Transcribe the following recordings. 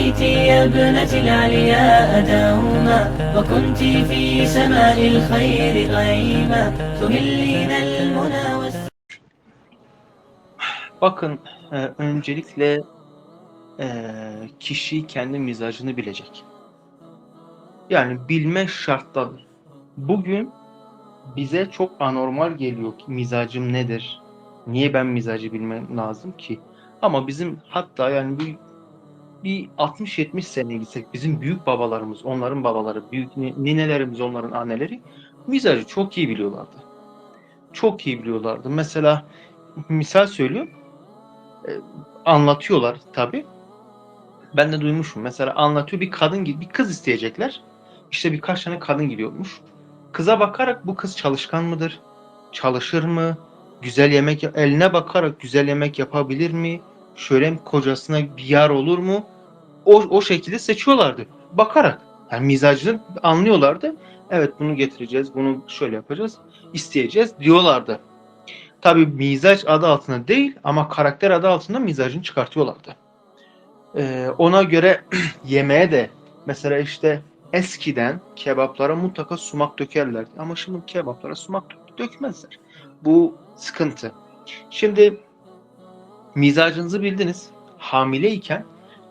رأيت يا ابنة العلياء داوما وكنت في سماء الخير غيما تهلين المنى والسلام Bakın e, öncelikle e, kişi kendi mizacını bilecek. Yani bilme şarttadır. Bugün bize çok anormal geliyor ki mizacım nedir? Niye ben mizacı bilmem lazım ki? Ama bizim hatta yani bir, bir 60-70 sene gitsek bizim büyük babalarımız, onların babaları, büyük ni- ninelerimiz, onların anneleri mizacı çok iyi biliyorlardı. Çok iyi biliyorlardı. Mesela misal söylüyorum anlatıyorlar tabi. Ben de duymuşum. Mesela anlatıyor bir kadın gibi bir kız isteyecekler. İşte birkaç tane kadın gidiyormuş. Kıza bakarak bu kız çalışkan mıdır? Çalışır mı? Güzel yemek eline bakarak güzel yemek yapabilir mi? Şöyle kocasına bir yar olur mu? O, o şekilde seçiyorlardı. Bakarak. Yani mizacını anlıyorlardı. Evet bunu getireceğiz, bunu şöyle yapacağız, isteyeceğiz diyorlardı. Tabi mizaç adı altında değil ama karakter adı altında mizacını çıkartıyorlardı. Ee, ona göre yemeğe de mesela işte eskiden kebaplara mutlaka sumak dökerlerdi. Ama şimdi kebaplara sumak dö- dökmezler. Bu sıkıntı. Şimdi mizacınızı bildiniz. Hamileyken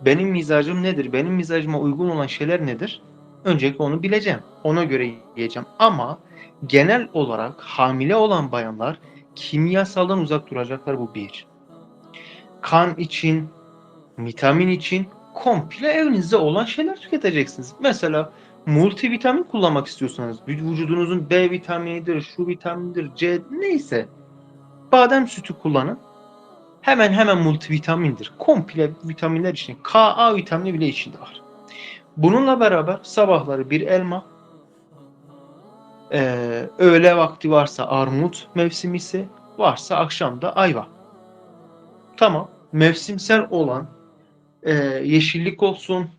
benim mizacım nedir? Benim mizacıma uygun olan şeyler nedir? Öncelikle onu bileceğim. Ona göre yiyeceğim. Ama genel olarak hamile olan bayanlar kimyasaldan uzak duracaklar bu bir. Kan için, vitamin için komple evinizde olan şeyler tüketeceksiniz. Mesela multivitamin kullanmak istiyorsanız vücudunuzun B vitaminidir, şu vitamindir, C neyse badem sütü kullanın. Hemen hemen multivitamindir. Komple vitaminler için. K, A vitamini bile içinde var. Bununla beraber sabahları bir elma, ee, öğle vakti varsa armut mevsimi ise varsa akşamda ayva. Tamam. Mevsimsel olan e, yeşillik olsun,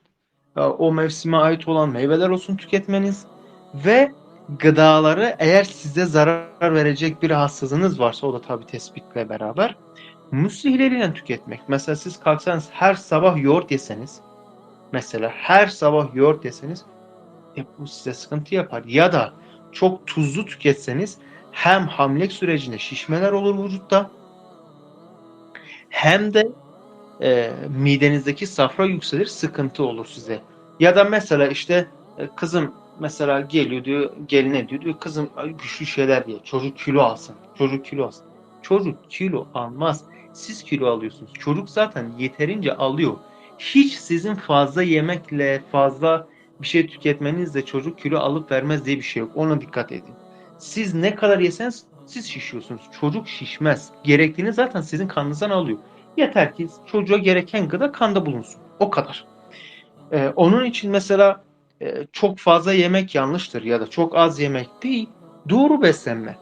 e, o mevsime ait olan meyveler olsun tüketmeniz ve gıdaları eğer size zarar verecek bir hastalığınız varsa o da tabi tespitle beraber müslihleriyle tüketmek. Mesela siz kalksanız her sabah yoğurt yeseniz mesela her sabah yoğurt yeseniz e, bu size sıkıntı yapar. Ya da çok tuzlu tüketseniz hem hamilelik sürecinde şişmeler olur vücutta hem de e, midenizdeki safra yükselir sıkıntı olur size. Ya da mesela işte e, kızım mesela geliyor diyor geline diyor diyor kızım güçlü şeyler diye çocuk kilo alsın. Çocuk kilo alsın. Çocuk kilo almaz. Siz kilo alıyorsunuz. Çocuk zaten yeterince alıyor. Hiç sizin fazla yemekle fazla bir şey tüketmenizle çocuk kilo alıp vermez diye bir şey yok. Ona dikkat edin. Siz ne kadar yeseniz siz şişiyorsunuz. Çocuk şişmez. Gerektiğini zaten sizin kanınızdan alıyor. Yeter ki çocuğa gereken gıda kanda bulunsun. O kadar. Ee, onun için mesela e, çok fazla yemek yanlıştır ya da çok az yemek değil. Doğru beslenme.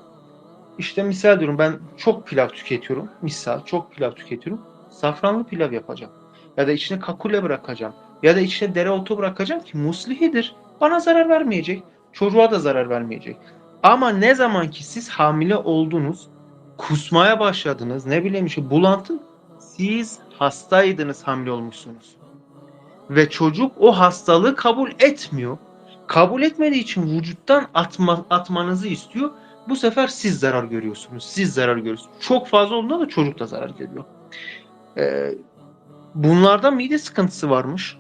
İşte misal diyorum ben çok pilav tüketiyorum. Misal çok pilav tüketiyorum. Safranlı pilav yapacağım. Ya da içine kakule bırakacağım. Ya da içine dereotu bırakacağım ki muslihidir. Bana zarar vermeyecek. Çocuğa da zarar vermeyecek. Ama ne zaman ki siz hamile oldunuz, kusmaya başladınız, ne bileyim işte bulantı, siz hastaydınız hamile olmuşsunuz. Ve çocuk o hastalığı kabul etmiyor. Kabul etmediği için vücuttan atma, atmanızı istiyor. Bu sefer siz zarar görüyorsunuz. Siz zarar görüyorsunuz. Çok fazla olduğunda da çocuk da zarar görüyor. Ee, bunlarda mide sıkıntısı varmış.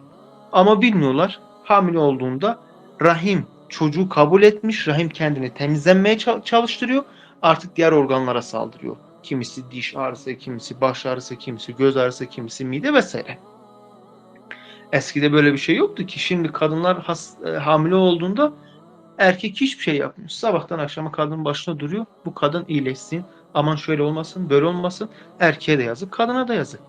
Ama bilmiyorlar. Hamile olduğunda rahim çocuğu kabul etmiş. Rahim kendini temizlenmeye çal- çalıştırıyor. Artık diğer organlara saldırıyor. Kimisi diş ağrısı, kimisi baş ağrısı, kimisi göz ağrısı, kimisi mide vesaire. Eskide böyle bir şey yoktu ki. Şimdi kadınlar has, e, hamile olduğunda erkek hiçbir şey yapmıyor. Sabahtan akşama kadının başına duruyor. Bu kadın iyileşsin. Aman şöyle olmasın, böyle olmasın. Erkeğe de yazık, kadına da yazık.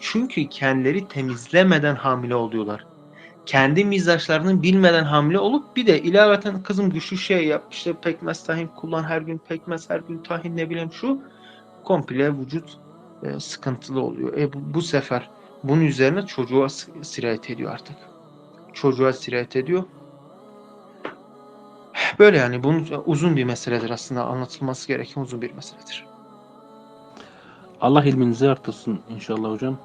Çünkü kendileri temizlemeden hamile oluyorlar. Kendi mizaçlarını bilmeden hamile olup bir de ilaveten kızım güçlü şey yap işte pekmez tahin kullan her gün pekmez her gün tahin ne bileyim şu komple vücut e, sıkıntılı oluyor. E, bu, bu sefer bunun üzerine çocuğa sirayet ediyor artık. Çocuğa sirayet ediyor. Böyle yani bunun uzun bir meseledir aslında anlatılması gereken uzun bir meseledir. Allah ilminizi artırsın inşallah hocam.